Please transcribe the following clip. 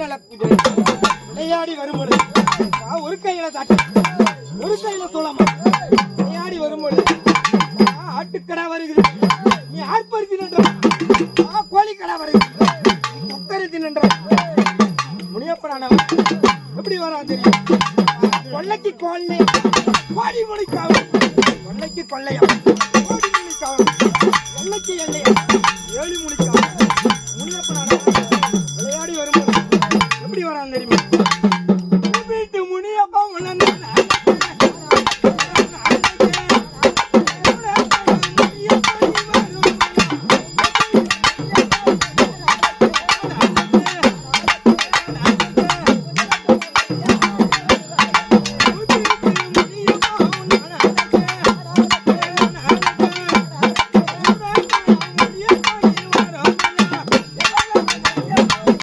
நல பூஜை விளையாடி வரும்பொழுது ஒரு கையில தாட்டி ஒரு கையில சோளமா. விளையாடி வரும்பொழுது. ஆட்டுக்கடா வருகிறது. நீ ஆட்பருத்தி நின்ற. கோழிக்கடா வருகிறது. நீ நின்ற. முனியப்படானவன் எப்படி வரா தெரியும்? கொள்ளைக்கு கொள்ளை கோடி மணிக்காவல் கொள்ளைக்கு கொள்ளையா? கோடி மணிக்காவல் கொள்ளைக்கு எண்ணெய் ஏழு எல்லையா ederim.